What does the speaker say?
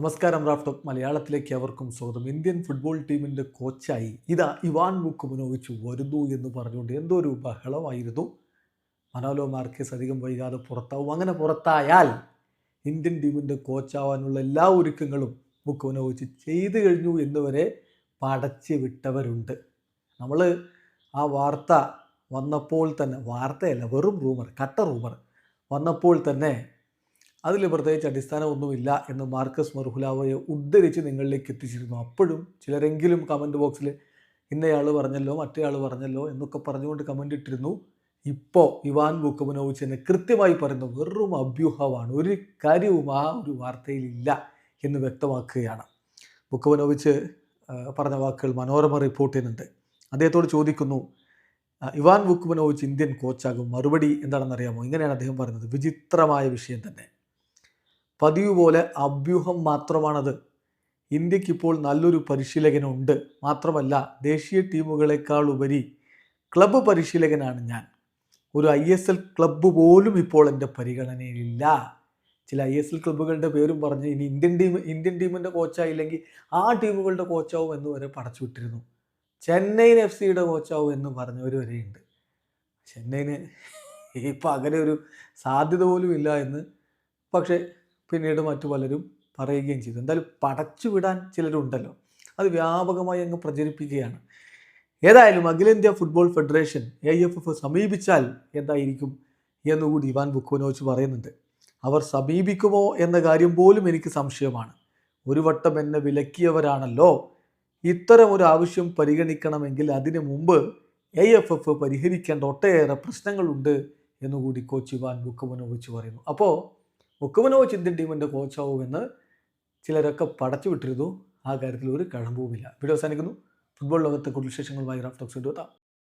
നമസ്കാരം റാഫ്റ്റോപ്പ് മലയാളത്തിലേക്ക് അവർക്കും സ്വാഗതം. ഇന്ത്യൻ ഫുട്ബോൾ ടീമിന്റെ കോച്ചായി ഇതാ ഇവാൻ മുക്കുമനോവിച്ച് വരുന്നു എന്ന് പറഞ്ഞുകൊണ്ട് എന്തോ ഒരു ബഹളമായിരുന്നു. മനോലോ മാർക്കേസ് അധികം വൈകാതെ പുറത്താവും. അങ്ങനെ പുറത്തായാൽ ഇന്ത്യൻ ടീമിന്റെ കോച്ചാവാനുള്ള എല്ലാ ഒരുക്കങ്ങളും മുക്കുമനോവിച്ച് ചെയ്തു കഴിഞ്ഞു എന്നുവരെ പടച്ച് വിട്ടവരുണ്ട്. നമ്മൾ ആ വാർത്ത വന്നപ്പോൾ തന്നെ വാർത്തയല്ല വെറും റൂമർ കട്ട റൂമർ വന്നപ്പോൾ തന്നെ അതിൽ പ്രത്യേകിച്ച് അടിസ്ഥാനമൊന്നുമില്ല എന്ന് മാർക്കസ് മർഹുലാവയെ ഉദ്ധരിച്ച് നിങ്ങളിലേക്ക് എത്തിച്ചിരുന്നു. അപ്പോഴും ചിലരെങ്കിലും കമന്റ് ബോക്സിൽ ഇന്നയാൾ പറഞ്ഞല്ലോ മറ്റേയാൾ പറഞ്ഞല്ലോ എന്നൊക്കെ പറഞ്ഞുകൊണ്ട് കമന്റ് ഇട്ടിരുന്നു. ഇപ്പോൾ ഇവാൻ ബുക്കമനോവിച്ച് എന്നെ കൃത്യമായി പറയുന്നു വെറും അഭ്യൂഹമാണ്. ഒരു കാര്യവും ആ ഒരു വാർത്തയിലില്ല എന്ന് വ്യക്തമാക്കുകയാണ്. ബുക്കമനോവിച്ച് പറഞ്ഞ വാക്കുകൾ മനോരമ റിപ്പോർട്ട് ചെയ്യുന്നുണ്ട്. അദ്ദേഹത്തോട് ചോദിക്കുന്നു ഇവാൻ ബുക്കുമനോവിച്ച് ഇന്ത്യൻ കോച്ചാകും മറുപടി എന്താണെന്ന് അറിയാമോ ഇങ്ങനെയാണ് അദ്ദേഹം പറയുന്നത് വിചിത്രമായ വിഷയം തന്നെ. പതിവ് പോലെ അഭ്യൂഹം മാത്രമാണത്. ഇന്ത്യക്കിപ്പോൾ നല്ലൊരു പരിശീലകനുണ്ട്. മാത്രമല്ല ദേശീയ ടീമുകളെക്കാൾ ഉപരി ക്ലബ്ബ് പരിശീലകനാണ് ഞാൻ. ഒരു ഐ എസ് എൽ ക്ലബ്ബ് പോലും ഇപ്പോൾ എന്റെ പരിഗണനയിലില്ല. ചില ഐ എസ് എൽ ക്ലബ്ബുകളുടെ പേരും പറഞ്ഞ് ഇനി ഇന്ത്യൻ ടീം ഇന്ത്യൻ ടീമിന്റെ കോച്ചായില്ലെങ്കിൽ ആ ടീമുകളുടെ കോച്ചാവും എന്ന് വരെ പടച്ചു വിട്ടിരുന്നു. ചെന്നൈയിൻ എഫ് സിയുടെ കോച്ചാവും എന്ന് പറഞ്ഞവർ വരെയുണ്ട്. ചെന്നൈന് ഇപ്പം അങ്ങനെ ഒരു സാധ്യത പോലും ഇല്ല എന്ന്. പക്ഷേ പിന്നീട് മറ്റു പലരും പറയുകയും ചെയ്തു. എന്തായാലും പടച്ചു വിടാൻ ചിലരുണ്ടല്ലോ. അത് വ്യാപകമായി അങ്ങ് പ്രചരിപ്പിക്കുകയാണ്. ഏതായാലും അഖിലേന്ത്യാ football federation A F F സമീപിച്ചാൽ എന്തായിരിക്കും എന്നുകൂടി ഇവാൻ ബുക്കോനോച്ച് പറയുന്നുണ്ട്. അവർ സമീപിക്കുമോ എന്ന കാര്യം പോലും എനിക്ക് സംശയമാണ്. ഒരു വട്ടം എന്നെ വിലക്കിയവരാണല്ലോ. ഇത്തരം ഒരു ആവശ്യം പരിഗണിക്കണമെങ്കിൽ അതിനു മുമ്പ് എ എഫ് എഫ് പരിഹരിക്കേണ്ട ഒട്ടേറെ പ്രശ്നങ്ങളുണ്ട് എന്നുകൂടി കോച്ച് ഇവാൻ ബുക്കോനോവിച്ച് പറയുന്നു. അപ്പോൾ ബുക്കമനോവിച്ച് ഇന്ത്യൻ ടീമിന്റെ കോച്ചാവുമെന്ന് ചിലരൊക്കെ പടച്ചു വിട്ടിരുന്നു. ആ കാര്യത്തിൽ ഒരു കഴമ്പവുമില്ല വീഡിയോ അവസാനിക്കുന്നു. ഫുട്ബോൾ ലോകത്തെ കൂടുതൽ വിശേഷങ്ങളുമായി റാഫ് ടോക്സ് എത്താം.